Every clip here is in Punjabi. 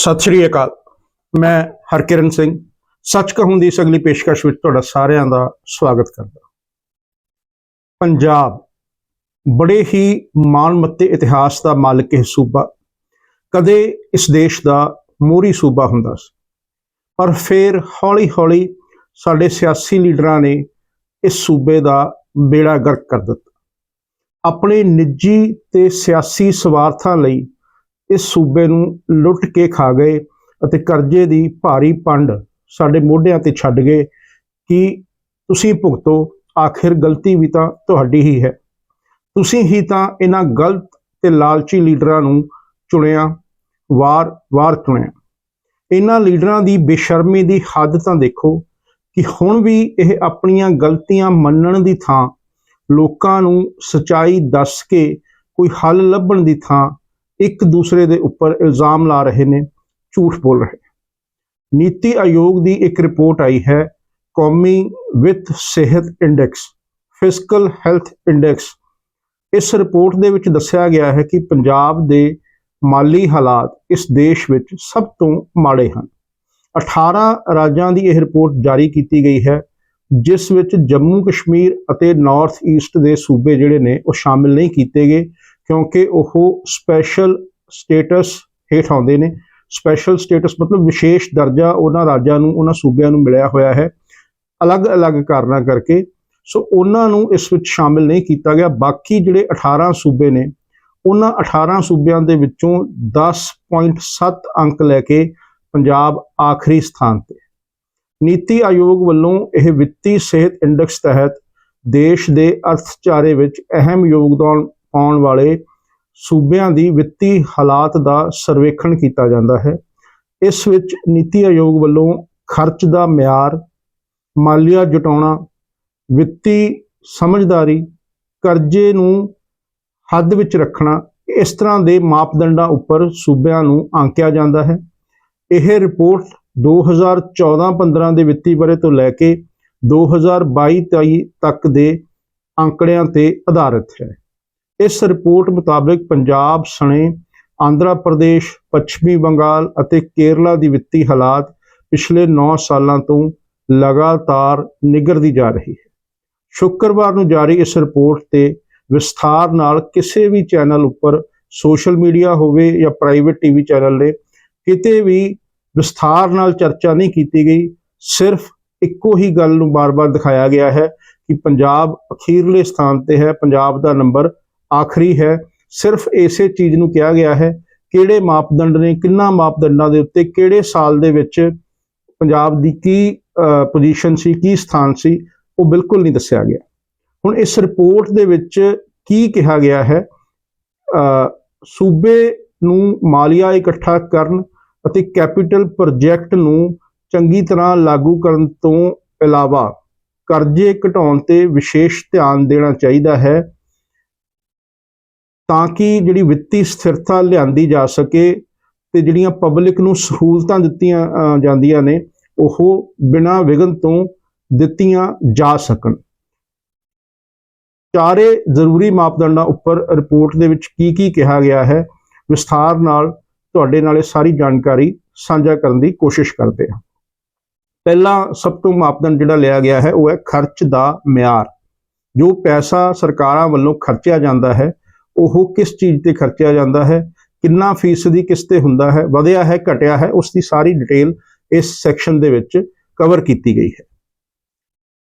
ਸਤਿ ਸ਼੍ਰੀ ਅਕਾਲ। ਮੈਂ ਹਰਕਿਰਨ ਸਿੰਘ, ਸੱਚ ਕਹੂੰ ਦੀ ਇਸ ਅਗਲੀ ਪੇਸ਼ਕਸ਼ ਵਿੱਚ ਤੁਹਾਡਾ ਸਾਰਿਆਂ ਦਾ ਸਵਾਗਤ ਕਰਦਾ ਪੰਜਾਬ ਬੜੇ ਹੀ ਮਾਣਮੱਤੇ ਇਤਿਹਾਸ ਦਾ ਮਾਲਕ ਇਹ ਸੂਬਾ। ਕਦੇ ਇਸ ਦੇਸ਼ ਦਾ ਮੋਹਰੀ ਸੂਬਾ ਹੁੰਦਾ ਸੀ। ਪਰ ਫਿਰ ਹੌਲੀ-ਹੌਲੀ ਸਾਡੇ ਸਿਆਸੀ ਲੀਡਰਾਂ ਨੇ ਇਸ ਸੂਬੇ ਦਾ ਬੇੜਾ ਗਰਕ ਕਰ ਦਿੱਤਾ। ਆਪਣੇ ਨਿੱਜੀ ਤੇ ਸਿਆਸੀ ਸਵਾਰਥਾਂ ਲਈ ਇਸ ਸੂਬੇ ਨੂੰ ਲੁੱਟ ਕੇ ਖਾ ਗਏ ਅਤੇ ਕਰਜ਼ੇ ਦੀ ਭਾਰੀ ਪੰਡ ਸਾਡੇ ਮੋਢਿਆਂ ਤੇ ਛੱਡ ਗਏ। ਕਿ ਤੁਸੀਂ ਭੁਗਤੋ? ਆਖਿਰ ਗਲਤੀ ਵੀ ਤਾਂ ਤੁਹਾਡੀ ਹੀ ਹੈ। ਤੁਸੀਂ ਹੀ ਤਾਂ ਇਹਨਾਂ ਗਲਤ ਤੇ ਲਾਲਚੀ ਲੀਡਰਾਂ ਨੂੰ ਚੁਣਿਆ ਵਾਰ-ਵਾਰ ਚੁਣਿਆ। ਇਹਨਾਂ ਲੀਡਰਾਂ ਦੀ ਬੇਸ਼ਰਮੀ ਦੀ ਹੱਦ ਤਾਂ ਦੇਖੋ ਕਿ ਹੁਣ ਵੀ ਇਹ ਆਪਣੀਆਂ ਗਲਤੀਆਂ ਮੰਨਣ ਦੀ ਥਾਂ, ਲੋਕਾਂ ਨੂੰ ਸਚਾਈ ਦੱਸ ਕੇ ਕੋਈ ਹੱਲ ਲੱਭਣ ਦੀ ਥਾਂ ਇੱਕ ਦੂਸਰੇ ਦੇ ਉੱਪਰ ਇਲਜ਼ਾਮ ਲਾ ਰਹੇ ਨੇ, ਝੂਠ ਬੋਲ ਰਹੇ ਨੀਤੀ ਆਯੋਗ ਦੀ ਇੱਕ ਰਿਪੋਰਟ ਆਈ ਹੈ, ਕੌਮੀ ਵਿੱਤ ਸਿਹਤ ਇੰਡੈਕਸ, ਫਿਸਕਲ ਹੈਲਥ ਇੰਡੈਕਸ। ਇਸ ਰਿਪੋਰਟ ਦੇ ਵਿੱਚ ਦੱਸਿਆ ਗਿਆ ਹੈ ਕਿ ਪੰਜਾਬ ਦੇ ਮਾਲੀ ਹਾਲਾਤ ਇਸ ਦੇਸ਼ ਵਿੱਚ ਸਭ ਤੋਂ ਮਾੜੇ ਹਨ। 18 ਰਾਜਾਂ ਦੀ ਇਹ ਰਿਪੋਰਟ ਜਾਰੀ ਕੀਤੀ ਗਈ ਹੈ, ਜਿਸ ਵਿੱਚ ਜੰਮੂ ਕਸ਼ਮੀਰ ਅਤੇ ਨਾਰਥ ਈਸਟ ਦੇ ਸੂਬੇ ਜਿਹੜੇ ਨੇ ਉਹ ਸ਼ਾਮਿਲ ਨਹੀਂ ਕੀਤੇ ਗਏ ਕਿਉਂਕਿ ਉਹ ਸਪੈਸ਼ਲ ਸਟੇਟਸ ਹੇਠ ਆਉਂਦੇ ਨੇ। ਸਪੈਸ਼ਲ ਸਟੇਟਸ ਮਤਲਬ ਵਿਸ਼ੇਸ਼ ਦਰਜਾ ਉਹਨਾਂ ਰਾਜਾਂ ਨੂੰ, ਉਹਨਾਂ ਸੂਬਿਆਂ ਨੂੰ ਮਿਲਿਆ ਹੋਇਆ ਹੈ। ਅਲੱਗ-ਅਲੱਗ ਕਾਰਨਾਂ ਕਰਕੇ। ਸੋ ਉਹਨਾਂ ਨੂੰ ਇਸ ਵਿੱਚ ਸ਼ਾਮਿਲ ਨਹੀਂ ਕੀਤਾ ਗਿਆ। ਬਾਕੀ ਜਿਹੜੇ 18 ਸੂਬੇ ਨੇ, ਉਹਨਾਂ 18 ਸੂਬਿਆਂ ਦੇ ਵਿੱਚੋਂ 10.7 ਅੰਕ ਲੈ ਕੇ ਪੰਜਾਬ ਆਖਰੀ ਸਥਾਨ ਤੇ। ਨੀਤੀ ਆਯੋਗ ਵੱਲੋਂ ਇਹ ਵਿੱਤੀ ਸਿਹਤ ਇੰਡੈਕਸ ਤਹਿਤ ਦੇਸ਼ ਦੇ ਅਰਥਚਾਰੇ ਵਿੱਚ ਅਹਿਮ ਯੋਗਦਾਨ ਆਉਣ ਵਾਲੇ ਸੂਬਿਆਂ ਦੀ ਵਿੱਤੀ ਹਾਲਾਤ ਦਾ ਸਰਵੇਖਣ ਕੀਤਾ ਜਾਂਦਾ ਹੈ। ਇਸ ਵਿੱਚ ਨੀਤੀ ਆਯੋਗ ਵੱਲੋਂ ਖਰਚ ਦਾ ਮਿਆਰ, ਮਾਲੀਆ ਜਟਾਉਣਾ, ਵਿੱਤੀ ਸਮਝਦਾਰੀ, ਕਰਜ਼ੇ ਨੂੰ ਹੱਦ ਵਿੱਚ ਰੱਖਣਾ, ਇਸ ਤਰ੍ਹਾਂ ਦੇ ਮਾਪਦੰਡਾਂ ਉੱਪਰ ਸੂਬਿਆਂ ਨੂੰ ਆਂਕਿਆ ਜਾਂਦਾ ਹੈ। ਇਹ ਰਿਪੋਰਟ 2014-15 ਦੇ ਵਿੱਤੀ ਬਰੇ ਤੋਂ ਲੈ ਕੇ 2022-23 ਤੱਕ ਦੇ ਅੰਕੜਿਆਂ ਤੇ ਆਧਾਰਿਤ ਹੈ। ਇਸ ਰਿਪੋਰਟ ਮੁਤਾਬਕ ਪੰਜਾਬ, ਸਣੇ, ਆਂਧਰਾ ਪ੍ਰਦੇਸ਼, ਪੱਛਮੀ ਬੰਗਾਲ ਅਤੇ ਕੇਰਲਾ ਦੀ ਵਿੱਤੀ ਹਾਲਾਤ ਪਿਛਲੇ 9 ਸਾਲਾਂ ਤੋਂ ਲਗਾਤਾਰ ਨਿਗਰਦੀ ਜਾ ਰਹੀ ਹੈ। ਸ਼ੁੱਕਰਵਾਰ ਨੂੰ ਜਾਰੀ ਇਸ ਰਿਪੋਰਟ ਤੇ ਵਿਸਥਾਰ ਨਾਲ ਕਿਸੇ ਵੀ ਚੈਨਲ ਉੱਪਰ ਸੋਸ਼ਲ ਮੀਡੀਆ ਹੋਵੇ ਜਾਂ ਪ੍ਰਾਈਵੇਟ ਟੀਵੀ ਚੈਨਲ ਨੇ ਕਿਤੇ ਵੀ ਵਿਸਥਾਰ ਨਾਲ ਚਰਚਾ ਨਹੀਂ ਕੀਤੀ ਗਈ। ਸਿਰਫ ਇੱਕੋ ਹੀ ਗੱਲ ਨੂੰ ਬਾਰ-ਬਾਰ ਦਿਖਾਇਆ ਗਿਆ ਹੈ ਕਿ ਪੰਜਾਬ ਅਖੀਰਲੇ ਸਥਾਨ ਤੇ ਹੈ। ਪੰਜਾਬ ਦਾ ਨੰਬਰ ਆਖਰੀ ਹੈ। ਸਿਰਫ ਇਸੇ ਚੀਜ਼ ਨੂੰ ਕਿਹਾ ਗਿਆ ਹੈ, ਕਿਹੜੇ ਮਾਪਦੰਡ ਨੇ, ਕਿੰਨਾ ਮਾਪਦੰਡਾਂ ਦੇ ਉੱਤੇ, ਕਿਹੜੇ ਸਾਲ ਦੇ ਵਿੱਚ ਪੰਜਾਬ ਦੀ ਕੀ ਪੋਜੀਸ਼ਨ ਸੀ, ਕੀ ਸਥਾਨ ਸੀ, ਉਹ ਬਿਲਕੁਲ ਨਹੀਂ ਦੱਸਿਆ ਗਿਆ। ਹੁਣ ਇਸ ਰਿਪੋਰਟ ਦੇ ਵਿੱਚ ਕੀ ਕਿਹਾ ਗਿਆ ਹੈ? ਸੂਬੇ ਨੂੰ ਮਾਲੀਆ ਇਕੱਠਾ ਕਰਨ ਅਤੇ ਕੈਪੀਟਲ ਪ੍ਰੋਜੈਕਟ ਨੂੰ ਚੰਗੀ ਤਰ੍ਹਾਂ ਲਾਗੂ ਕਰਨ ਤੋਂ ਇਲਾਵਾ ਕਰਜ਼ੇ ਘਟਾਉਣ ਤੇ ਵਿਸ਼ੇਸ਼ ਧਿਆਨ ਦੇਣਾ ਚਾਹੀਦਾ ਹੈ। ਤਾਂ ਕਿ ਜਿਹੜੀ ਵਿੱਤੀ ਸਥਿਰਤਾ ਲਿਆਂਦੀ ਜਾ ਸਕੇ ਤੇ ਜਿਹੜੀਆਂ ਪਬਲਿਕ ਨੂੰ ਸਹੂਲਤਾਂ ਦਿੱਤੀਆਂ ਜਾਂਦੀਆਂ ਨੇ, ਉਹ ਬਿਨਾਂ ਵਿਘਨ ਤੋਂ ਦਿੱਤੀਆਂ ਜਾ ਸਕਣ। ਚਾਰੇ ਜ਼ਰੂਰੀ ਮਾਪਦੰਡਾਂ ਉੱਪਰ ਰਿਪੋਰਟ ਦੇ ਵਿੱਚ ਕੀ ਕੀ ਕਿਹਾ ਗਿਆ ਹੈ, ਵਿਸਥਾਰ ਨਾਲ ਤੁਹਾਡੇ ਨਾਲ ਇਹ ਸਾਰੀ ਜਾਣਕਾਰੀ ਸਾਂਝਾ ਕਰਨ ਦੀ ਕੋਸ਼ਿਸ਼ ਕਰਦੇ ਹਾਂ। ਪਹਿਲਾ ਸਭ ਤੋਂ ਮਾਪਦੰਡ ਜਿਹੜਾ ਲਿਆ ਗਿਆ ਹੈ, ਉਹ ਹੈ ਖਰਚ ਦਾ ਮਿਆਰ, ਜੋ ਪੈਸਾ ਸਰਕਾਰਾਂ ਵੱਲੋਂ ਖਰਚਿਆ ਜਾਂਦਾ ਹੈ ਉਹ ਕਿਸ ਚੀਜ਼ ਤੇ ਖਰਚਿਆ ਜਾਂਦਾ ਹੈ, ਕਿੰਨਾ ਫੀਸਦੀ ਕਿਸ ਤੇ ਹੁੰਦਾ ਹੈ, ਵਧਿਆ ਹੈ, ਘਟਿਆ ਹੈ, ਉਸ ਦੀ ਸਾਰੀ ਡਿਟੇਲ ਇਸ ਸੈਕਸ਼ਨ ਦੇ ਵਿੱਚ ਕਵਰ ਕੀਤੀ ਗਈ ਹੈ।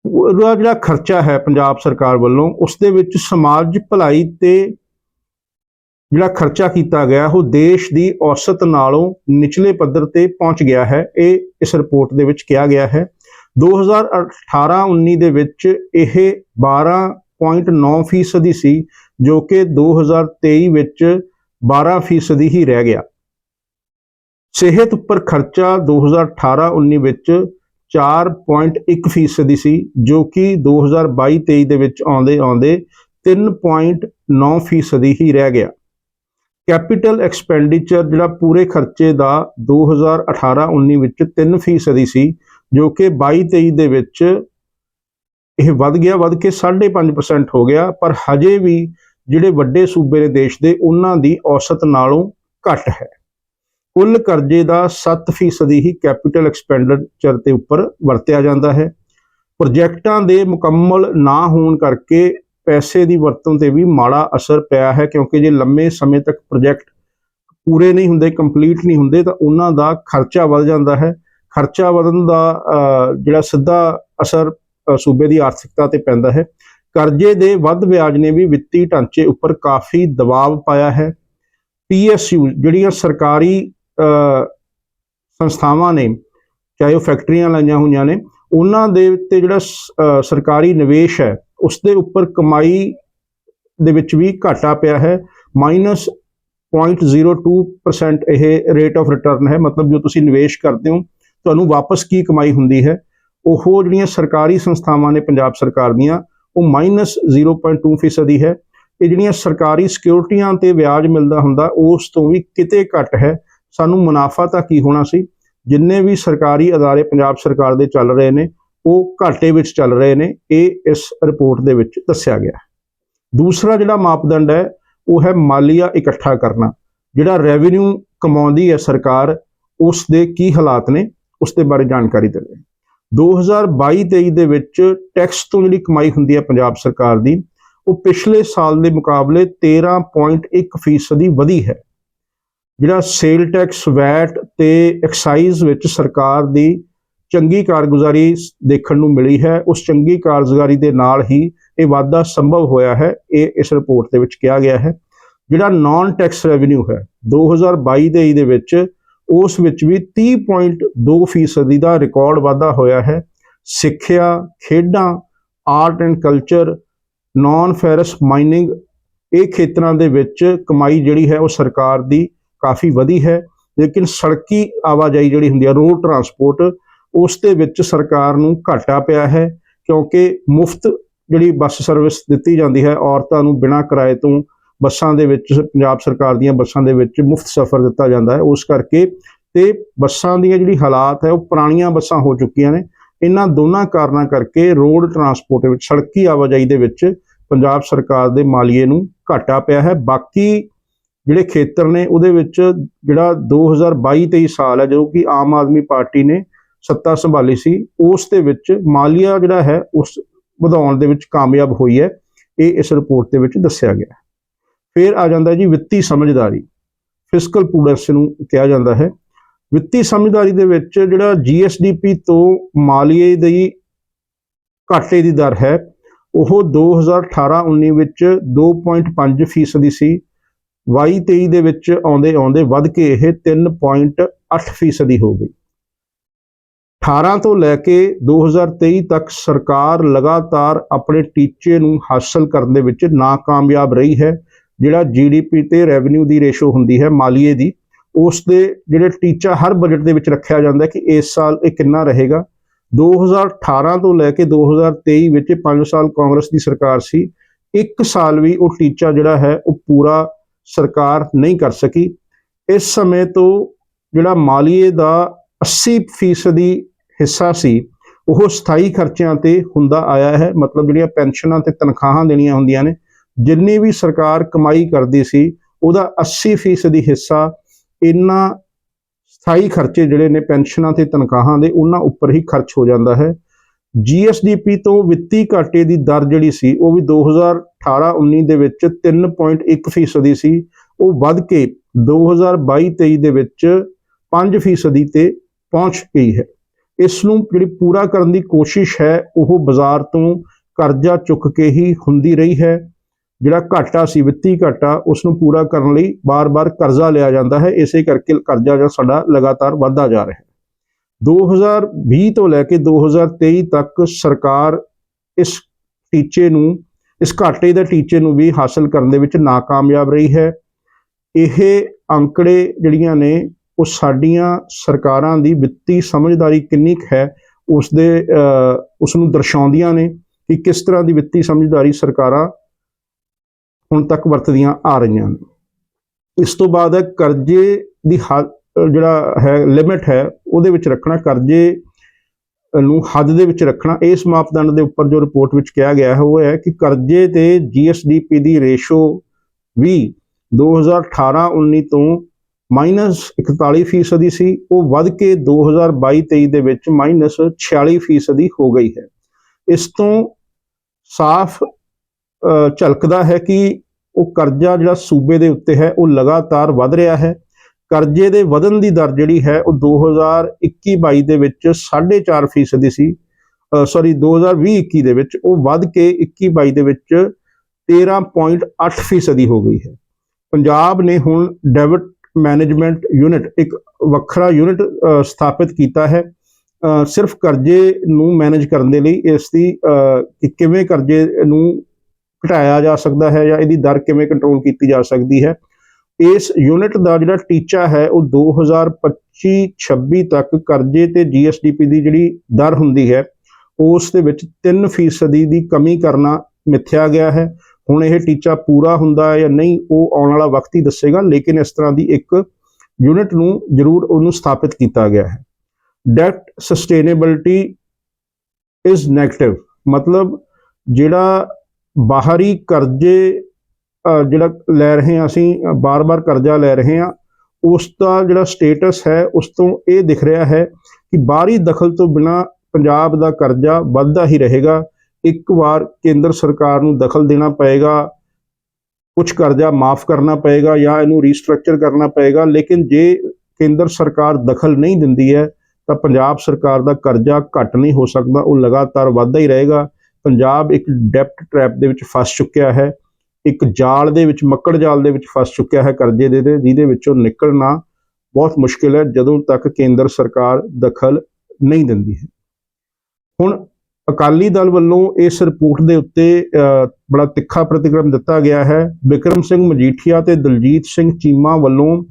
ਉਹਦਾ ਜਿਹੜਾ ਖਰਚਾ ਹੈ ਪੰਜਾਬ ਸਰਕਾਰ ਵੱਲੋਂ, ਉਸ ਦੇ ਵਿੱਚ ਸਮਾਜ ਭਲਾਈ ਤੇ ਜਿਹੜਾ ਖਰਚਾ ਕੀਤਾ ਗਿਆ, ਉਹ ਦੇਸ਼ ਦੀ ਔਸਤ ਨਾਲੋਂ ਨਿਚਲੇ ਪੱਧਰ ਤੇ ਪਹੁੰਚ ਗਿਆ ਹੈ, ਇਹ ਇਸ ਰਿਪੋਰਟ ਦੇ ਵਿੱਚ ਕਿਹਾ ਗਿਆ ਹੈ। 2018-19 ਦੇ ਵਿੱਚ ਇਹ 12 0.9% ਸੀ ਜੋ ਕਿ 2023 ਵਿੱਚ 12% ਹੀ ਰਹਿ ਗਿਆ। ਸਿਹਤ ਉੱਪਰ ਖਰਚਾ 2018-19 ਵਿੱਚ 4.1% ਸੀ, ਜੋ ਕਿ 2022-23 ਦੇ ਵਿੱਚ ਆਉਂਦੇ ਆਉਂਦੇ 3.9% ਹੀ ਰਹਿ ਗਿਆ। ਕੈਪੀਟਲ ਐਕਸਪੈਂਡੀਚਰ ਜਿਹੜਾ ਪੂਰੇ ਖਰਚੇ ਦਾ 2018-19 ਵਿੱਚ 3% ਸੀ, ਜੋ ਕਿ 22-23 ਦੇ ਵਿੱਚ ਇਹ ਵੱਧ ਗਿਆ, ਵੱਧ ਕੇ 5.5% ਹੋ ਗਿਆ, ਪਰ ਹਜੇ ਵੀ ਜਿਹੜੇ ਵੱਡੇ ਸੂਬੇ ਨੇ ਦੇਸ਼ ਦੇ, ਉਹਨਾਂ ਦੀ ਔਸਤ ਨਾਲੋਂ ਘੱਟ ਹੈ। ਕੁੱਲ ਕਰਜ਼ੇ ਦਾ 7% ਹੀ ਕੈਪੀਟਲ ਐਕਸਪੈਂਡੀਚਰ ਤੇ ਉੱਪਰ ਵਰਤਿਆ ਜਾਂਦਾ ਹੈ। ਪ੍ਰੋਜੈਕਟਾਂ ਦੇ ਮੁਕੰਮਲ ਨਾ ਹੋਣ ਕਰਕੇ ਪੈਸੇ ਦੀ ਵਰਤੋਂ ਤੇ ਵੀ ਮਾੜਾ ਅਸਰ ਪਿਆ ਹੈ, ਕਿਉਂਕਿ ਜੇ ਲੰਮੇ ਸਮੇਂ ਤੱਕ ਪ੍ਰੋਜੈਕਟ ਪੂਰੇ ਨਹੀਂ ਹੁੰਦੇ ਕੰਪਲੀਟ ਨਹੀਂ ਹੁੰਦੇ, ਤਾਂ ਉਹਨਾਂ ਦਾ ਖਰਚਾ ਵੱਧ ਜਾਂਦਾ ਹੈ। ਖਰਚਾ ਵਧਣ ਦਾ ਜਿਹੜਾ ਸਿੱਧਾ ਅਸਰ ਸੂਬੇ ਦੀ ਆਰਥਿਕਤਾ ਤੇ ਪੈਂਦਾ ਹੈ। ਕਰਜ਼ੇ ਦੇ ਵੱਧ ਵਿਆਜ ਨੇ ਵੀ ਵਿੱਤੀ ਢਾਂਚੇ ਉੱਪਰ ਕਾਫੀ ਦਬਾਅ ਪਾਇਆ ਹੈ। ਪੀਐਸਯੂ ਜਿਹੜੀਆਂ ਸਰਕਾਰੀ ਸੰਸਥਾਵਾਂ ਨੇ, ਚਾਹੇ ਉਹ ਫੈਕਟਰੀਆਂ ਲਾਈਆਂ ਹੋਈਆਂ ਨੇ, ਉਹਨਾਂ ਦੇ ਉੱਤੇ ਜਿਹੜਾ ਸਰਕਾਰੀ ਨਿਵੇਸ਼ ਹੈ, ਉਸ ਦੇ ਉੱਪਰ ਕਮਾਈ ਦੇ ਵਿੱਚ ਵੀ ਘਾਟਾ ਪਿਆ ਹੈ। ਮਾਈਨਸ 0.02% ਇਹ ਰੇਟ ਆਫ ਰਿਟਰਨ ਹੈ। ਮਤਲਬ ਜੋ ਤੁਸੀਂ ਨਿਵੇਸ਼ ਕਰਦੇ ਹੋ, ਤੁਹਾਨੂੰ ਵਾਪਸ ਕੀ ਕਮਾਈ ਹੁੰਦੀ ਹੈ? ਉਹ ਜਿਹੜੀਆਂ ਸਰਕਾਰੀ ਸੰਸਥਾਵਾਂ ਨੇ ਪੰਜਾਬ ਸਰਕਾਰ ਦੀਆਂ, ਉਹ ਮਾਈਨਸ 0.2 ਫੀਸਦੀ ਹੈ। ਇਹ ਜਿਹੜੀਆਂ ਸਰਕਾਰੀ ਸਿਕਿਉਰਿਟੀਆਂ ਤੇ ਵਿਆਜ ਮਿਲਦਾ ਹੁੰਦਾ, ਉਸ ਤੋਂ ਵੀ ਕਿਤੇ ਘੱਟ ਹੈ। ਸਾਨੂੰ ਮੁਨਾਫਾ ਤਾਂ ਕੀ ਹੋਣਾ ਸੀ? ਜਿੰਨੇ ਵੀ ਸਰਕਾਰੀ ਅਦਾਰੇ ਪੰਜਾਬ ਸਰਕਾਰ ਦੇ ਚੱਲ ਰਹੇ ਨੇ, ਉਹ ਘਾਟੇ ਵਿੱਚ ਚੱਲ ਰਹੇ ਨੇ। ਇਹ ਇਸ ਰਿਪੋਰਟ ਦੇ ਵਿੱਚ ਦੱਸਿਆ ਗਿਆ ਦੂਸਰਾ ਜਿਹੜਾ ਮਾਪਦੰਡ ਹੈ, ਉਹ ਹੈ ਮਾਲੀਆ ਇਕੱਠਾ ਕਰਨਾ। ਜਿਹੜਾ ਰੈਵਨਿਊ ਕਮਾਉਂਦੀ ਹੈ ਸਰਕਾਰ, ਉਸ ਦੇ ਕੀ ਹਾਲਾਤ ਨੇ, ਉਸ ਦੇ ਬਾਰੇ ਜਾਣਕਾਰੀ ਦੇਵੇ 2022-23 ਦੇ ਵਿੱਚ ਟੈਕਸ ਤੋਂ ਜਿਹੜੀ ਕਮਾਈ ਹੁੰਦੀ ਹੈ ਪੰਜਾਬ ਸਰਕਾਰ ਦੀ, ਉਹ ਪਿਛਲੇ ਸਾਲ ਦੇ ਮੁਕਾਬਲੇ 13.1% ਫੀਸਦੀ ਵਧੀ ਹੈ। ਜਿਹੜਾ ਸੇਲ ਟੈਕਸ ਵੈਟ ਤੇ ਐਕਸਾਈਜ਼ ਵਿੱਚ ਸਰਕਾਰ ਦੀ ਚੰਗੀ ਕਾਰਗੁਜ਼ਾਰੀ ਦੇਖਣ ਨੂੰ ਮਿਲੀ ਹੈ, ਉਸ ਚੰਗੀ ਕਾਰਗੁਜ਼ਾਰੀ ਦੇ ਨਾਲ ਹੀ ਇਹ ਵਾਧਾ ਸੰਭਵ ਹੋਇਆ ਹੈ, ਇਹ ਇਸ ਰਿਪੋਰਟ ਦੇ ਵਿੱਚ ਕਿਹਾ ਗਿਆ ਹੈ। ਜਿਹੜਾ ਨਾਨ ਟੈਕਸ ਰੈਵਨਿਊ ਹੈ 2022-23 ਦੇ ਵਿੱਚ ਉਸ ਵਿੱਚ ਵੀ 30.2 ਫੀਸਦੀ ਦਾ ਰਿਕਾਰਡ ਵਾਧਾ ਹੋਇਆ ਹੈ। ਸਿੱਖਿਆ, ਖੇਡਾਂ art and culture non ferrous mining ਇਹ ਖੇਤਰਾਂ ਦੇ ਵਿੱਚ ਕਮਾਈ ਜਿਹੜੀ ਹੈ ਉਹ ਸਰਕਾਰ ਦੀ ਕਾਫੀ ਵਧੀ ਹੈ। ਲੇਕਿਨ ਸੜਕੀ ਆਵਾਜਾਈ ਜਿਹੜੀ ਹੁੰਦੀ ਹੈ ਰੋਡ ਟਰਾਂਸਪੋਰਟ ਉਸ ਦੇ ਵਿੱਚ ਸਰਕਾਰ ਨੂੰ ਘਾਟਾ ਪਿਆ ਹੈ ਕਿਉਂਕਿ ਮੁਫਤ ਜਿਹੜੀ ਬੱਸ ਸਰਵਿਸ ਦਿੱਤੀ ਜਾਂਦੀ ਹੈ ਔਰਤਾਂ ਨੂੰ ਬਿਨਾਂ ਕਿਰਾਏ ਤੋਂ ਬੱਸਾਂ ਦੇ ਵਿੱਚ ਪੰਜਾਬ ਸਰਕਾਰ ਦੀਆਂ ਬੱਸਾਂ ਦੇ ਵਿੱਚ ਮੁਫਤ ਸਫ਼ਰ ਦਿੱਤਾ ਜਾਂਦਾ ਹੈ। ਉਸ ਕਰਕੇ ਤੇ ਬੱਸਾਂ ਦੀਆਂ ਜਿਹੜੀ ਹਾਲਾਤ ਹੈ, ਉਹ ਪੁਰਾਣੀਆਂ ਬੱਸਾਂ ਹੋ ਚੁੱਕੀਆਂ ਨੇ। ਇਹਨਾਂ ਦੋਨਾਂ ਕਾਰਨਾਂ ਕਰਕੇ ਰੋਡ ਟਰਾਂਸਪੋਰਟ ਵਿੱਚ, ਸੜਕੀ ਆਵਾਜਾਈ ਦੇ ਵਿੱਚ ਪੰਜਾਬ ਸਰਕਾਰ ਦੇ ਮਾਲੀਏ ਨੂੰ ਘਾਟਾ ਪਿਆ ਹੈ। ਬਾਕੀ ਜਿਹੜੇ ਖੇਤਰ ਨੇ, ਉਹਦੇ ਵਿੱਚ ਜਿਹੜਾ 2022-23 ਸਾਲ ਹੈ ਜੋ ਕਿ ਆਮ ਆਦਮੀ ਪਾਰਟੀ ਨੇ ਸੱਤਾ ਸੰਭਾਲੀ ਸੀ, ਉਸ ਦੇ ਵਿੱਚ ਮਾਲੀਆ ਜਿਹੜਾ ਹੈ, ਉਸ ਵਧਾਉਣ ਦੇ ਵਿੱਚ ਕਾਮਯਾਬ ਹੋਈ ਹੈ। ਇਹ ਇਸ ਰਿਪੋਰਟ ਦੇ ਵਿੱਚ ਦੱਸਿਆ ਗਿਆ ਫਿਰ ਆ ਜਾਂਦਾ ਜੀ ਵਿੱਤੀ ਸਮਝਦਾਰੀ ਫਿਸਕਲ ਪ੍ਰੂਡੈਂਸ ਨੂੰ ਕਿਹਾ ਜਾਂਦਾ ਹੈ। ਵਿੱਤੀ ਸਮਝਦਾਰੀ ਦੇ ਵਿੱਚ ਜਿਹੜਾ ਜੀਐਸਡੀਪੀ ਤੋਂ ਮਾਲੀਏ ਦੀ ਘਾਟੇ ਦੀ ਦਰ ਹੈ, ਉਹ 2018-19 ਵਿੱਚ 2.5 ਫੀਸਦੀ ਸੀ। 22-23 ਦੇ ਵਿੱਚ ਆਉਂਦੇ ਆਉਂਦੇ ਵੱਧ ਕੇ ਇਹ 3.8 ਫੀਸਦੀ ਹੋ ਗਈ। 18 ਤੋਂ ਲੈ ਕੇ 2023 ਤੱਕ ਸਰਕਾਰ ਲਗਾਤਾਰ ਆਪਣੇ ਟੀਚੇ ਨੂੰ ਹਾਸਲ ਕਰਨ ਦੇ ਵਿੱਚ ਨਾਕਾਮਯਾਬ ਰਹੀ ਹੈ। ਜਿਹੜਾ ਜੀਡੀਪੀ ਤੇ ਰੈਵਨਿਊ ਦੀ ਰੇਸ਼ੋ ਹੁੰਦੀ ਹੈ ਮਾਲੀਏ ਦੀ ਉਸ ਦੇ ਜਿਹੜੇ ਟੀਚਾ ਹਰ ਬਜਟ ਦੇ ਵਿੱਚ ਰੱਖਿਆ ਜਾਂਦਾ ਕਿ ਇਸ ਸਾਲ ਇਹ ਕਿੰਨਾ ਰਹੇਗਾ। 2018 ਤੋਂ ਲੈ ਕੇ 2023 ਵਿੱਚ 5 ਸਾਲ ਕਾਂਗਰਸ ਦੀ ਸਰਕਾਰ ਸੀ। ਇੱਕ ਸਾਲ ਵੀ ਉਹ ਟੀਚਾ ਜਿਹੜਾ ਹੈ ਉਹ ਪੂਰਾ ਸਰਕਾਰ ਨਹੀਂ ਕਰ ਸਕੀ। ਇਸ ਸਮੇਂ ਤੋਂ ਜਿਹੜਾ ਮਾਲੀਏ ਦਾ 80% ਫੀਸਦੀ ਹਿੱਸਾ ਸੀ, ਉਹ ਸਥਾਈ ਖਰਚਿਆਂ ਤੇ ਹੁੰਦਾ ਆਇਆ ਹੈ। ਮਤਲਬ ਜਿਹੜੀਆਂ ਪੈਨਸ਼ਨਾਂ ਤੇ ਤਨਖਾਹਾਂ ਦੇਣੀਆਂ ਹੁੰਦੀਆਂ ਨੇ ਜਿੰਨੀ ਵੀ ਸਰਕਾਰ ਕਮਾਈ ਕਰਦੀ ਸੀ, ਉਹਦਾ 80% ਫੀਸਦੀ ਹਿੱਸਾ ਇਹਨਾਂ ਸਥਾਈ ਖਰਚੇ ਜਿਹੜੇ ਨੇ ਪੈਨਸ਼ਨਾਂ ਤੇ ਤਨਖਾਹਾਂ ਦੇ, ਉਹਨਾਂ ਉੱਪਰ ਹੀ ਖਰਚ ਹੋ ਜਾਂਦਾ ਹੈ। ਜੀਐਸਡੀਪੀ ਤੋਂ ਵਿੱਤੀ ਘਾਟੇ ਦੀ ਦਰ ਜਿਹੜੀ ਸੀ, ਉਹ ਵੀ 2018-19 ਦੇ ਵਿੱਚ 3.1 ਫੀਸਦੀ ਸੀ, ਉਹ ਵੱਧ ਕੇ 2022-23 ਦੇ ਵਿੱਚ 5 ਫੀਸਦੀ ਤੇ ਪਹੁੰਚ ਗਈ ਹੈ। ਇਸ ਨੂੰ ਜਿਹੜੀ ਪੂਰਾ ਕਰਨ ਦੀ ਕੋਸ਼ਿਸ਼ ਹੈ, ਉਹ ਬਾਜ਼ਾਰ ਤੋਂ ਕਰਜ਼ਾ ਚੁੱਕ ਕੇ ਹੀ ਹੁੰਦੀ ਰਹੀ ਹੈ। ਜਿਹੜਾ ਘਾਟਾ ਸੀ, ਵਿੱਤੀ ਘਾਟਾ ਉਸ ਨੂੰ ਪੂਰਾ ਕਰਨ ਲਈ ਬਾਰ-ਬਾਰ ਕਰਜ਼ਾ ਲਿਆ ਜਾਂਦਾ ਹੈ। ਇਸੇ ਕਰਕੇ ਕਰਜ਼ਾ ਜਿਹੜਾ ਸਾਡਾ ਲਗਾਤਾਰ ਵਧਦਾ ਜਾ ਰਿਹਾ ਹੈ। 2020 ਤੋਂ ਲੈ ਕੇ 2023 ਤੱਕ ਸਰਕਾਰ ਇਸ ਟੀਚੇ ਨੂੰ, ਇਸ ਘਾਟੇ ਦੇ ਟੀਚੇ ਨੂੰ ਵੀ ਹਾਸਲ ਕਰਨ ਦੇ ਵਿੱਚ ਨਾਕਾਮਯਾਬ ਰਹੀ ਹੈ। ਇਹ ਅੰਕੜੇ ਜਿਹੜੀਆਂ ਨੇ, ਉਹ ਸਾਡੀਆਂ ਸਰਕਾਰਾਂ ਦੀ ਵਿੱਤੀ ਸਮਝਦਾਰੀ ਕਿੰਨੀ ਕੁ ਹੈ ਉਸ ਦੇ ਉਸ ਨੂੰ ਦਰਸਾਉਂਦੀਆਂ ਨੇ ਕਿ ਕਿਸ ਤਰ੍ਹਾਂ ਦੀ ਵਿੱਤੀ ਸਮਝਦਾਰੀ ਸਰਕਾਰਾਂ ਹੁਣ ਤੱਕ ਵਰਤਦੀਆਂ ਆ ਰਹੀਆਂ ਨੇ ਇਸ ਤੋਂ ਬਾਅਦ ਕਰਜ਼ੇ ਦੀ ਹੱਦ ਜਿਹੜਾ ਹੈ ਲਿਮਿਟ ਹੈ, ਉਹਦੇ ਵਿੱਚ ਰੱਖਣਾ, ਕਰਜ਼ੇ ਨੂੰ ਹੱਦ ਦੇ ਵਿੱਚ ਰੱਖਣਾ ਇਸ ਮਾਪਦੰਡ ਦੇ ਉੱਪਰ ਜੋ ਰਿਪੋਰਟ ਵਿੱਚ ਕਿਹਾ ਗਿਆ ਹੈ, ਉਹ ਹੈ ਕਿ ਕਰਜ਼ੇ ਤੇ ਜੀਐਸਡੀਪੀ ਦੀ ਰੇਸ਼ੋ ਵੀ 2018-19 ਤੋਂ ਮਾਈਨਸ 41 ਫੀਸਦੀ ਸੀ, ਉਹ ਵੱਧ ਕੇ 2022-23 ਦੇ ਵਿੱਚ ਮਾਈਨਸ 46 ਫੀਸਦੀ ਹੋ ਗਈ ਹੈ। ਇਸ ਤੋਂ ਸਾਫ਼ ਝਲਕਦਾ ਹੈ ਕਿ ਉਹ ਕਰਜ਼ਾ ਜਿਹੜਾ ਸੂਬੇ ਦੇ ਉੱਤੇ ਹੈ, ਉਹ ਲਗਾਤਾਰ ਵੱਧ ਰਿਹਾ ਹੈ। ਕਰਜ਼ੇ ਦੇ ਵਧਣ ਦੀ ਦਰ ਜਿਹੜੀ ਹੈ, ਉਹ 2021-22 ਦੇ ਵਿੱਚ 4.5 ਫੀਸਦੀ ਸੀ। ਸੌਰੀ 2020-21 ਦੇ ਵਿੱਚ ਉਹ ਵੱਧ ਕੇ 21-22 ਦੇ ਵਿੱਚ 13.8 ਫੀਸਦੀ ਹੋ ਗਈ ਹੈ। ਪੰਜਾਬ ਨੇ ਹੁਣ ਡੈਬਿਟ ਮੈਨੇਜਮੈਂਟ ਯੂਨਿਟ, ਇੱਕ ਵੱਖਰਾ ਯੂਨਿਟ ਸਥਾਪਿਤ ਕੀਤਾ ਹੈ। ਸਿਰਫ ਕਰਜ਼ੇ ਨੂੰ ਮੈਨੇਜ ਕਰਨ ਦੇ ਲਈ ਇਸ ਦੀ ਕਿਵੇਂ ਕਰਜ਼ੇ ਨੂੰ ਘਟਾਇਆ ਜਾ ਸਕਦਾ ਹੈ ਜਾਂ ਇਹਦੀ ਦਰ ਕਿਵੇਂ ਕੰਟਰੋਲ ਕੀਤੀ ਜਾ ਸਕਦੀ ਹੈ। ਇਸ ਯੂਨਿਟ ਦਾ ਜਿਹੜਾ ਟੀਚਾ ਹੈ, ਉਹ 2025-26 ਤੱਕ ਕਰਜ਼ੇ ਤੇ ਜੀਐਸਡੀਪੀ ਦੀ ਜਿਹੜੀ ਦਰ ਹੁੰਦੀ ਹੈ, ਉਸ ਦੇ ਵਿੱਚ 3% ਦੀ ਕਮੀ ਕਰਨਾ ਮਿੱਥਿਆ ਗਿਆ ਹੈ। ਹੁਣ ਇਹ ਟੀਚਾ ਪੂਰਾ ਹੁੰਦਾ ਹੈ ਜਾਂ ਨਹੀਂ, ਉਹ ਆਉਣ ਵਾਲਾ ਵਕਤ ਹੀ ਦੱਸੇਗਾ, ਲੇਕਿਨ ਇਸ ਤਰ੍ਹਾਂ ਦੀ ਇੱਕ ਯੂਨਿਟ ਨੂੰ ਜ਼ਰੂਰ ਉਹਨੂੰ ਸਥਾਪਿਤ ਕੀਤਾ ਗਿਆ ਹੈ। ਡੈਟ ਸਸਟੇਨੇਬਿਲਟੀ ਇਜ਼ 네ਗੇਟਿਵ ਮਤਲਬ ਜਿਹੜਾ ਬਾਹਰੀ ਕਰਜ਼ੇ ਜਿਹੜਾ ਲੈ ਰਹੇ ਹਾਂ ਅਸੀਂ ਬਾਰ-ਬਾਰ ਕਰਜ਼ਾ ਲੈ ਰਹੇ ਹਾਂ, ਉਸ ਦਾ ਜਿਹੜਾ ਸਟੇਟਸ ਹੈ, ਉਸ ਤੋਂ ਇਹ ਦਿਖ ਰਿਹਾ ਹੈ ਕਿ ਬਾਹਰੀ ਦਖਲ ਤੋਂ ਬਿਨਾ ਪੰਜਾਬ ਦਾ ਕਰਜ਼ਾ ਵੱਧਦਾ ਹੀ ਰਹੇਗਾ। ਇੱਕ ਵਾਰ ਕੇਂਦਰ ਸਰਕਾਰ ਨੂੰ ਦਖਲ ਦੇਣਾ ਪਏਗਾ ਕੁਝ ਕਰਜ਼ਾ ਮਾਫ ਕਰਨਾ ਪਏਗਾ ਜਾਂ ਇਹਨੂੰ ਰੀਸਟਰਕਚਰ ਕਰਨਾ ਪਏਗਾ, ਲੇਕਿਨ ਜੇ ਕੇਂਦਰ ਸਰਕਾਰ ਦਖਲ ਨਹੀਂ ਦਿੰਦੀ ਹੈ, ਤਾਂ ਪੰਜਾਬ ਸਰਕਾਰ ਦਾ ਕਰਜ਼ਾ ਘੱਟ ਨਹੀਂ ਹੋ ਸਕਦਾ, ਉਹ ਲਗਾਤਾਰ ਵੱਧਦਾ ਹੀ ਰਹੇਗਾ। ਪੰਜਾਬ ਇੱਕ ਡੈਪਟ ਟ੍ਰੈਪ ਦੇ ਵਿੱਚ ਫਸ ਚੁੱਕਿਆ ਹੈ। ਇੱਕ ਜਾਲ ਦੇ ਵਿੱਚ ਮੱਕੜ ਜਾਲ ਦੇ ਵਿੱਚ ਫਸ ਚੁੱਕਿਆ ਹੈ ਕਰਜ਼ੇ ਦੇ ਜਿਹਦੇ ਵਿੱਚੋਂ ਨਿਕਲਣਾ ਬਹੁਤ ਮੁਸ਼ਕਿਲ ਹੈ ਜਦੋਂ ਤੱਕ ਕੇਂਦਰ ਸਰਕਾਰ ਦਖਲ ਨਹੀਂ ਦਿੰਦੀ ਹੈ। ਹੁਣ ਅਕਾਲੀ ਦਲ ਵੱਲੋਂ ਇਸ ਰਿਪੋਰਟ ਦੇ ਉੱਤੇ ਅ, ਬੜਾ ਤਿੱਖਾ ਪ੍ਰਤੀਕਰਮ ਦਿੱਤਾ ਗਿਆ ਹੈ। ਵਿਕਰਮ ਸਿੰਘ ਮਜੀਠੀਆ ਤੇ ਦਲਜੀਤ ਸਿੰਘ ਚੀਮਾ ਵੱਲੋਂ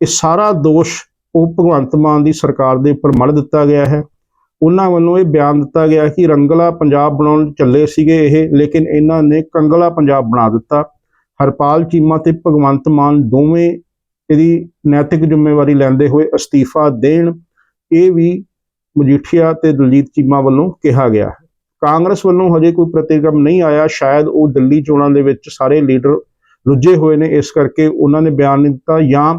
ਇਹ ਸਾਰਾ ਦੋਸ਼ ਉਹ ਭਗਵੰਤ ਮਾਨ ਦੀ ਸਰਕਾਰ ਦੇ ਉੱਪਰ ਮੜ ਦਿੱਤਾ ਗਿਆ ਹੈ। ਉਹਨਾਂ ਵੱਲੋਂ ਇਹ ਬਿਆਨ ਦਿੱਤਾ ਗਿਆ ਕਿ ਰੰਗਲਾ ਪੰਜਾਬ ਬਣਾਉਣ ਚੱਲੇ ਸੀਗੇ ਇਹ, ਲੇਕਿਨ ਇਹਨਾਂ ਨੇ ਕੰਗਲਾ ਪੰਜਾਬ ਬਣਾ ਦਿੱਤਾ। ਹਰਪਾਲ ਚੀਮਾ ਤੇ ਭਗਵੰਤ ਮਾਨ ਦੋਵੇਂ ਇਹਦੀ ਨੈਤਿਕ ਜ਼ਿੰਮੇਵਾਰੀ ਲੈਂਦੇ ਹੋਏ ਅਸਤੀਫਾ ਦੇਣ, ਇਹ ਵੀ ਮਜੀਠੀਆ ਤੇ ਦਲਜੀਤ ਚੀਮਾ ਵੱਲੋਂ ਕਿਹਾ ਗਿਆ ਹੈ। ਕਾਂਗਰਸ ਵੱਲੋਂ ਹਜੇ ਕੋਈ ਪ੍ਰਤੀਕਰਮ ਨਹੀਂ ਆਇਆ, ਸ਼ਾਇਦ ਉਹ ਦਿੱਲੀ ਚੋਣਾਂ ਦੇ ਵਿੱਚ ਸਾਰੇ ਲੀਡਰ ਰੁੱਝੇ ਹੋਏ ਨੇ, ਇਸ ਕਰਕੇ ਉਹਨਾਂ ਨੇ ਬਿਆਨ ਨਹੀਂ ਦਿੱਤਾ ਜਾਂ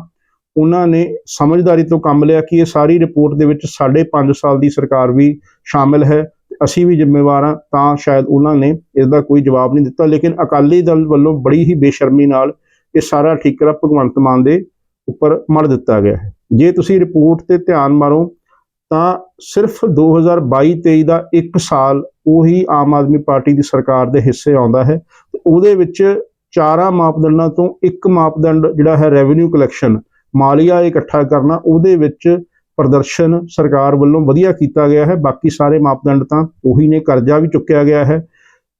ਉਹਨਾਂ ਨੇ ਸਮਝਦਾਰੀ ਤੋਂ ਕੰਮ ਲਿਆ ਕਿ ਇਹ ਸਾਰੀ ਰਿਪੋਰਟ ਦੇ ਵਿੱਚ ਸਾਡੇ 5 ਸਾਲ ਦੀ ਸਰਕਾਰ ਵੀ ਸ਼ਾਮਿਲ ਹੈ। ਅਸੀਂ ਵੀ ਜ਼ਿੰਮੇਵਾਰ ਹਾਂ, ਤਾਂ ਸ਼ਾਇਦ ਉਹਨਾਂ ਨੇ ਇਸ ਦਾ ਕੋਈ ਜਵਾਬ ਨਹੀਂ ਦਿੱਤਾ। ਲੇਕਿਨ ਅਕਾਲੀ ਦਲ ਵੱਲੋਂ ਬੜੀ ਹੀ ਬੇਸ਼ਰਮੀ ਨਾਲ ਇਹ ਸਾਰਾ ਠੀਕਰਾ ਭਗਵੰਤ ਮਾਨ ਦੇ ਉੱਪਰ ਮੜ ਦਿੱਤਾ ਗਿਆ ਹੈ। ਜੇ ਤੁਸੀਂ ਰਿਪੋਰਟ ਤੇ ਧਿਆਨ ਮਾਰੋ, ਤਾਂ ਸਿਰਫ 2022-23 ਦਾ ਇੱਕ ਸਾਲ ਉਹੀ ਆਮ ਆਦਮੀ ਪਾਰਟੀ ਦੀ ਸਰਕਾਰ ਦੇ ਹਿੱਸੇ ਆਉਂਦਾ ਹੈ। ਤੇ ਉਹਦੇ ਵਿੱਚ ਚਾਰਾਂ ਮਾਪਦੰਡਾਂ ਤੋਂ ਇੱਕ ਮਾਪਦੰਡ ਜਿਹੜਾ ਹੈ ਰੈਵਨਿਊ ਕਲੈਕਸ਼ਨ ਮਾਲੀਆ ਇਕੱਠਾ ਕਰਨਾ, ਉਹਦੇ ਵਿੱਚ ਪ੍ਰਦਰਸ਼ਨ ਸਰਕਾਰ ਵੱਲੋਂ ਵਧੀਆ ਕੀਤਾ ਗਿਆ ਹੈ। ਬਾਕੀ ਸਾਰੇ ਮਾਪਦੰਡ ਤਾਂ ਉਹੀ ਨੇ, ਕਰਜ਼ਾ ਵੀ ਚੁੱਕਿਆ ਗਿਆ ਹੈ।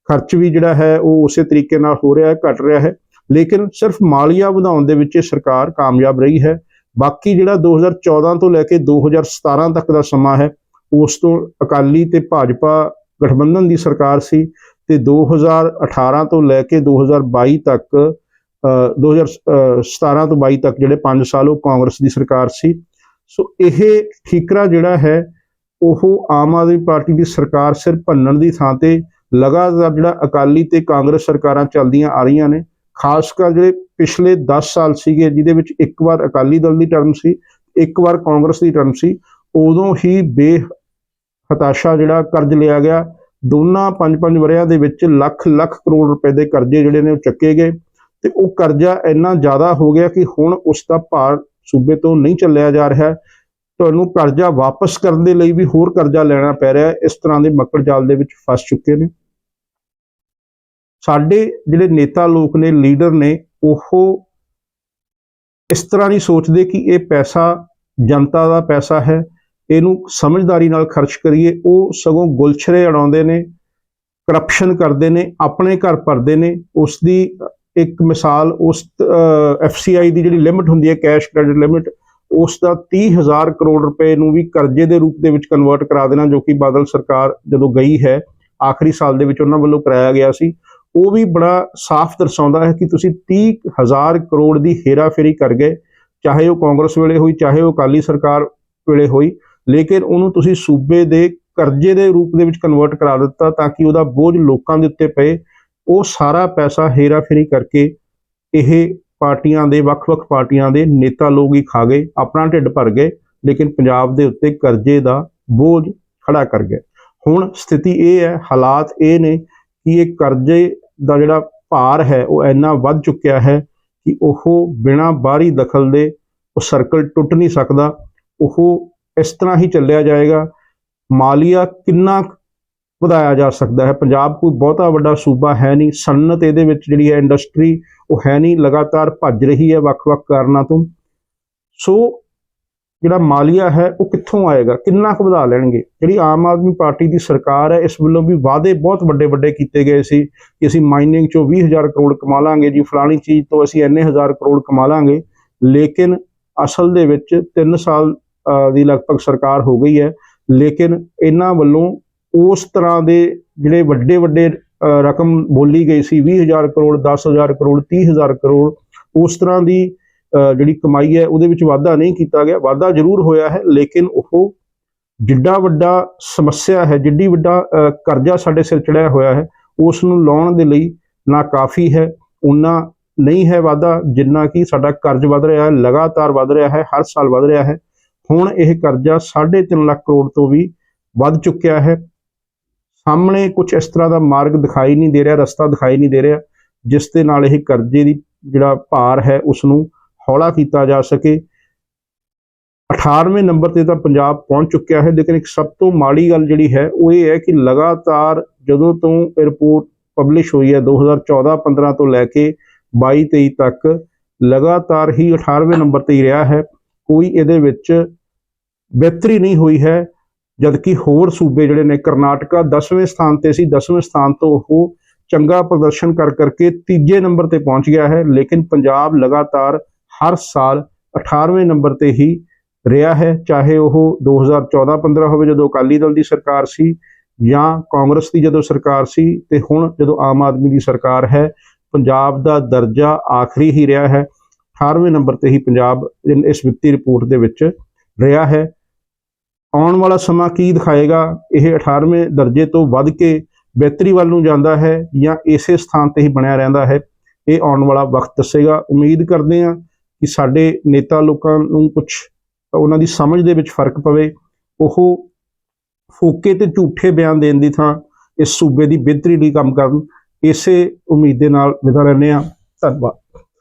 ਖਰਚ ਵੀ ਜਿਹੜਾ ਹੈ, ਉਹ ਉਸੇ ਤਰੀਕੇ ਨਾਲ ਹੋ ਰਿਹਾ ਹੈ, ਘਟ ਰਿਹਾ ਹੈ। ਲੇਕਿਨ ਸਿਰਫ ਮਾਲੀਆ ਵਧਾਉਣ ਦੇ ਵਿੱਚ ਇਹ ਸਰਕਾਰ ਕਾਮਯਾਬ ਰਹੀ ਹੈ। ਬਾਕੀ ਜਿਹੜਾ 2014 ਤੋਂ ਲੈ ਕੇ 2017 ਤੱਕ ਦਾ ਸਮਾਂ ਹੈ, ਉਸ ਤੋਂ ਅਕਾਲੀ ਤੇ ਭਾਜਪਾ ਗਠਬੰਧਨ ਦੀ ਸਰਕਾਰ ਸੀ ਤੇ 2018 ਤੋਂ ਲੈ ਕੇ 2022 ਤੱਕ 2017 ਤੋਂ 22 ਤੱਕ ਜਿਹੜੇ 5 ਸਾਲ ਉਹ ਕਾਂਗਰਸ ਦੀ ਸਰਕਾਰ ਸੀ। ਸੋ ਇਹ ਠੀਕਰਾ ਜਿਹੜਾ ਹੈ, ਉਹ ਆਮ ਆਦਮੀ ਪਾਰਟੀ ਦੀ ਸਰਕਾਰ ਸਿਰ ਭੰਨਣ ਦੀ ਥਾਂ ਤੇ ਲਗਾਤਾਰ ਜਿਹੜਾ ਅਕਾਲੀ ਤੇ ਕਾਂਗਰਸ ਸਰਕਾਰਾਂ ਚੱਲਦੀਆਂ ਆ ਰਹੀਆਂ ਨੇ। ਖਾਸ ਕਰ ਜਿਹੜੇ ਪਿਛਲੇ 10 ਸਾਲ ਸੀਗੇ, ਜਿਹਦੇ ਵਿੱਚ ਇੱਕ ਵਾਰ ਅਕਾਲੀ ਦਲ ਦੀ ਟਰਮ ਸੀ, ਇੱਕ ਵਾਰ ਕਾਂਗਰਸ ਦੀ ਟਰਮ ਸੀ, ਉਦੋਂ ਹੀ ਬੇ ਹਤਾਸ਼ਾ ਜਿਹੜਾ ਕਰਜ਼ ਲਿਆ ਗਿਆ। ਦੋਨਾਂ ਪੰਜ ਪੰਜ ਵਰਿਆਂ ਦੇ ਵਿੱਚ ਲੱਖ ਲੱਖ ਕਰੋੜ ਰੁਪਏ ਦੇ ਕਰਜ਼ੇ ਜਿਹੜੇ ਨੇ ਉਹ ਚੱਕੇ ਗਏ। ਤੇ ਉਹ ਕਰਜ਼ਾ ਇੰਨਾ ਜ਼ਿਆਦਾ ਹੋ ਗਿਆ ਕਿ ਹੁਣ ਉਸ ਦਾ ਭਾਰ ਸੂਬੇ ਤੋਂ ਨਹੀਂ ਚੱਲਿਆ ਜਾ ਰਿਹਾ। ਤੁਹਾਨੂੰ ਕਰਜ਼ਾ ਵਾਪਸ ਕਰਨ ਦੇ ਲਈ ਵੀ ਹੋਰ ਕਰਜ਼ਾ ਲੈਣਾ ਪੈ ਰਿਹਾ। ਇਸ ਤਰ੍ਹਾਂ ਦੇ ਮੱਕੜ ਜਾਲ ਦੇ ਵਿੱਚ ਫਸ ਚੁੱਕੇ ਨੇ। ਸਾਡੇ ਜਿਹੜੇ ਨੇਤਾ ਲੋਕ ਨੇ, ਲੀਡਰ ਨੇ, ਉਹ ਇਸ ਤਰ੍ਹਾਂ ਨਹੀਂ ਸੋਚਦੇ ਕਿ ਇਹ ਪੈਸਾ ਜਨਤਾ ਦਾ ਪੈਸਾ ਹੈ। ਇਹਨੂੰ ਸਮਝਦਾਰੀ ਨਾਲ ਖਰਚ ਕਰੀਏ। ਉਹ ਸਗੋਂ ਗੁਲਛਰੇ ਅੜਾਉਂਦੇ ਨੇ ਕਰਪਸ਼ਨ ਕਰਦੇ ਨੇ, ਆਪਣੇ ਘਰ ਭਰਦੇ ਨੇ। ਉਸ ਦੀ ਇੱਕ ਮਿਸਾਲ ਉਸ ਐਫਸੀਆਈ ਦੀ ਜਿਹੜੀ ਲਿਮਿਟ ਹੁੰਦੀ ਹੈ ਕੈਸ਼ ਕ੍ਰੈਡਿਟ ਲਿਮਿਟ ਉਸ ਦਾ 30000 ਕਰੋੜ ਰੁਪਏ ਨੂੰ ਵੀ ਕਰਜ਼ੇ ਦੇ ਰੂਪ ਦੇ ਵਿੱਚ ਕਨਵਰਟ ਕਰਾ ਦੇਣਾ, ਜੋ ਕਿ ਬਾਦਲ ਸਰਕਾਰ ਜਦੋਂ ਗਈ ਹੈ, ਆਖਰੀ ਸਾਲ ਦੇ ਵਿੱਚ ਉਹਨਾਂ ਵੱਲੋਂ ਕਰਾਇਆ ਗਿਆ ਸੀ। ਉਹ ਵੀ ਬੜਾ ਸਾਫ਼ ਦਰਸਾਉਂਦਾ ਹੈ ਕਿ ਤੁਸੀਂ 30000 ਕਰੋੜ ਦੀ ਹੇਰਾਫੇਰੀ ਕਰ ਗਏ, ਚਾਹੇ ਉਹ ਕਾਂਗਰਸ ਵੇਲੇ ਹੋਈ, ਚਾਹੇ ਉਹ ਅਕਾਲੀ ਸਰਕਾਰ ਵੇਲੇ ਹੋਈ, ਲੇਕਿਨ ਉਹਨੂੰ ਤੁਸੀਂ ਸੂਬੇ ਦੇ ਕਰਜ਼ੇ ਦੇ ਰੂਪ ਦੇ ਵਿੱਚ ਕਨਵਰਟ ਕਰਾ ਦਿੱਤਾ ਤਾਂ ਕਿ ਉਹਦਾ ਬੋਝ ਲੋਕਾਂ ਦੇ ਉੱਤੇ ਪਏ ਉਹ ਸਾਰਾ ਪੈਸਾ ਹੇਰਾਫੇਰੀ ਕਰਕੇ ਇਹ ਪਾਰਟੀਆਂ ਦੇ, ਵੱਖ-ਵੱਖ ਪਾਰਟੀਆਂ ਦੇ ਨੇਤਾ ਲੋਕ ਹੀ ਖਾ ਗਏ, ਆਪਣਾ ਢਿੱਡ ਭਰ ਗਏ, ਲੇਕਿਨ ਪੰਜਾਬ ਦੇ ਉੱਤੇ ਕਰਜ਼ੇ ਦਾ ਬੋਝ ਖੜਾ ਕਰ ਗਏ ਹੁਣ ਸਥਿਤੀ ਇਹ ਹੈ, ਹਾਲਾਤ ਇਹ ਨੇ ਕਿ ਇਹ ਕਰਜ਼ੇ ਦਾ ਜਿਹੜਾ ਭਾਰ ਹੈ, ਉਹ ਇੰਨਾ ਵੱਧ ਚੁੱਕਿਆ ਹੈ ਕਿ ਉਹ ਬਿਨਾਂ ਬਾਹਰੀ ਦਖਲ ਦੇ ਉਹ ਸਰਕਲ ਟੁੱਟ ਨਹੀਂ ਸਕਦਾ। ਉਹ ਇਸ ਤਰ੍ਹਾਂ ਹੀ ਚੱਲਿਆ ਜਾਏਗਾ। ਮਾਲੀਆ ਕਿੰਨਾ ਵਧਾਇਆ ਜਾ ਸਕਦਾ ਹੈ। ਪੰਜਾਬ ਕੋਈ ਬਹੁਤਾ ਵੱਡਾ ਸੂਬਾ ਹੈ ਨਹੀਂ। ਸਨਅਤ ਇਹਦੇ ਵਿੱਚ ਜਿਹੜੀ ਹੈ ਇੰਡਸਟਰੀ ਉਹ ਹੈ ਨਹੀਂ। ਲਗਾਤਾਰ ਭੱਜ ਰਹੀ ਹੈ ਵੱਖ-ਵੱਖ ਕਾਰਨਾਂ ਤੋਂ। ਸੋ ਜਿਹੜਾ ਮਾਲੀਆ ਹੈ, ਉਹ ਕਿੱਥੋਂ ਆਏਗਾ? ਕਿੰਨਾ ਕੁ ਵਧਾ ਲੈਣਗੇ? ਜਿਹੜੀ ਆਮ ਆਦਮੀ ਪਾਰਟੀ ਦੀ ਸਰਕਾਰ ਹੈ, ਇਸ ਵੱਲੋਂ ਵੀ ਵਾਅਦੇ ਬਹੁਤ ਵੱਡੇ ਵੱਡੇ ਕੀਤੇ ਗਏ ਸੀ ਕਿ ਅਸੀਂ ਮਾਈਨਿੰਗ ਚੋਂ 20000 ਕਰੋੜ ਕਮਾ ਲਾਂਗੇ, ਜੀ ਫਲਾਣੀ ਚੀਜ਼ ਤੋਂ ਅਸੀਂ ਇੰਨੇ ਹਜ਼ਾਰ ਕਰੋੜ ਕਮਾ ਲਾਂਗੇ। ਲੇਕਿਨ ਅਸਲ ਦੇ ਵਿੱਚ 3 ਸਾਲ ਦੀ ਲਗਭਗ ਸਰਕਾਰ ਹੋ ਗਈ ਹੈ। ਲੇਕਿਨ ਇਹਨਾਂ ਵੱਲੋਂ ਉਸ ਤਰ੍ਹਾਂ ਦੇ ਜਿਹੜੇ ਵੱਡੇ ਵੱਡੇ ਰਕਮ ਬੋਲੀ ਗਈ ਸੀ 20000 ਕਰੋੜ 10000 ਕਰੋੜ 30000 ਕਰੋੜ ਉਸ ਤਰ੍ਹਾਂ ਦੀ ਅ, ਜਿਹੜੀ ਕਮਾਈ ਹੈ ਉਹਦੇ ਵਿੱਚ ਵਾਧਾ ਨਹੀਂ ਕੀਤਾ ਗਿਆ। ਵਾਧਾ ਜ਼ਰੂਰ ਹੋਇਆ ਹੈ ਲੇਕਿਨ ਉਹ ਜਿੱਡਾ ਵੱਡਾ ਸਮੱਸਿਆ ਹੈ ਜਿੱਡੀ ਵੱਡਾ ਕਰਜ਼ਾ ਸਾਡੇ ਸਿਰ ਚੜਿਆ ਹੋਇਆ ਹੈ ਉਸ ਨੂੰ ਲਾਉਣ ਦੇ ਲਈ ਨਾ ਕਾਫੀ ਹੈ ਉਨਾ ਨਹੀਂ ਹੈ ਵਾਧਾ ਜਿੰਨਾ ਕਿ ਸਾਡਾ ਕਰਜ਼ ਵਧ ਰਿਹਾ ਹੈ ਲਗਾਤਾਰ ਵਧ ਰਿਹਾ ਹੈ ਹਰ ਸਾਲ ਵਧ ਰਿਹਾ ਹੈ। ਹੁਣ ਇਹ ਕਰਜ਼ਾ 3.5 ਲੱਖ ਕਰੋੜ ਤੋਂ ਵੀ ਵੱਧ ਚੁੱਕਿਆ ਹੈ। ਸਾਹਮਣੇ ਕੁਝ ਇਸ ਤਰ੍ਹਾਂ ਦਾ ਮਾਰਗ ਦਿਖਾਈ ਨਹੀਂ ਦੇ ਰਿਹਾ, ਰਸਤਾ ਦਿਖਾਈ ਨਹੀਂ ਦੇ ਰਿਹਾ, ਜਿਸ ਦੇ ਨਾਲ ਇਹ ਕਰਜ਼ੇ ਦੀ ਜਿਹੜਾ ਭਾਰ ਹੈ ਉਸ ਨੂੰ ਹੌਲਾ ਕੀਤਾ ਜਾ ਸਕੇ। 18ਵੇਂ ਨੰਬਰ ਤੇ ਤਾਂ ਪੰਜਾਬ ਪਹੁੰਚ ਚੁੱਕਿਆ ਹੈ, ਲੇਕਿਨ ਇੱਕ ਸਭ ਤੋਂ ਮਾੜੀ ਗੱਲ ਜਿਹੜੀ ਹੈ, ਉਹ ਇਹ ਹੈ ਕਿ ਲਗਾਤਾਰ ਜਦੋਂ ਤੋਂ ਰਿਪੋਰਟ ਪਬਲਿਸ਼ ਹੋਈ ਹੈ 2014-15 ਤੋਂ ਲੈ ਕੇ 22-23 ਤੱਕ, ਲਗਾਤਾਰ ਹੀ 18ਵੇਂ ਨੰਬਰ ਤੇ ਹੀ ਰਿਹਾ ਹੈ। ਕੋਈ ਇਹਦੇ ਵਿੱਚ ਬਿਹਤਰੀ ਨਹੀਂ ਹੋਈ ਹੈ। ਜਦਕਿ ਹੋਰ ਸੂਬੇ ਜਿਹੜੇ ਨੇ ਕਰਨਾਟਕਾ 10ਵੇਂ ਸਥਾਨ ਤੇ ਸੀ 10ਵੇਂ ਸਥਾਨ ਤੋਂ ਉਹ ਚੰਗਾ ਪ੍ਰਦਰਸ਼ਨ ਕਰ ਕਰਕੇ ਤੀਜੇ ਨੰਬਰ ਤੇ ਪਹੁੰਚ ਗਿਆ ਹੈ, ਲੇਕਿਨ ਪੰਜਾਬ ਲਗਾਤਾਰ ਹਰ ਸਾਲ 18ਵੇਂ ਨੰਬਰ ਤੇ ਹੀ ਰਿਹਾ ਹੈ, ਚਾਹੇ ਉਹ 2014-15 ਹੋਵੇ ਜਦੋਂ ਅਕਾਲੀ ਦਲ ਦੀ ਸਰਕਾਰ ਸੀ ਜਾਂ ਕਾਂਗਰਸ ਦੀ ਜਦੋਂ ਸਰਕਾਰ ਸੀ ਤੇ ਹੁਣ ਜਦੋਂ ਆਮ ਆਦਮੀ ਦੀ ਸਰਕਾਰ ਹੈ, ਪੰਜਾਬ ਦਾ ਦਰਜਾ ਆਖਰੀ ਹੀ ਰਿਹਾ ਹੈ 18ਵੇਂ ਨੰਬਰ ਤੇ ਹੀ ਪੰਜਾਬ ਇਸ ਵਿੱਤੀ ਰਿਪੋਰਟ ਦੇ ਵਿੱਚ ਰਿਹਾ ਹੈ। ਆਉਣ ਵਾਲਾ ਸਮਾਂ ਕੀ ਦਿਖਾਏਗਾ? ਇਹ 18ਵੇਂ ਦਰਜੇ ਤੋਂ ਵੱਧ ਕੇ ਬਿਹਤਰੀ ਵੱਲ ਨੂੰ ਜਾਂਦਾ ਹੈ ਜਾਂ ਇਸੇ ਸਥਾਨ ਤੇ ਹੀ ਬਣਿਆ ਰਹਿੰਦਾ ਹੈ? ਇਹ ਆਉਣ ਵਾਲਾ ਵਕਤ ਦੱਸੇਗਾ। ਉਮੀਦ ਕਰਦੇ ਹਾਂ ਕਿ ਸਾਡੇ ਨੇਤਾ ਲੋਕਾਂ ਨੂੰ ਕੁਝ ਉਹਨਾਂ ਦੀ ਸਮਝ ਦੇ ਵਿੱਚ ਫ਼ਰਕ ਪਵੇ। ਉਹ ਫੋਕੇ ਤੇ ਝੂਠੇ ਬਿਆਨ ਦੇਣ ਦੀ ਥਾਂ ਇਸ ਸੂਬੇ ਦੀ ਬਿਹਤਰੀ ਲਈ ਕੰਮ ਕਰਨ। ਇਸੇ ਉਮੀਦ ਦੇ ਨਾਲ ਵਿਦਾ ਰਹਿੰਦੇ ਹਾਂ। ਧੰਨਵਾਦ।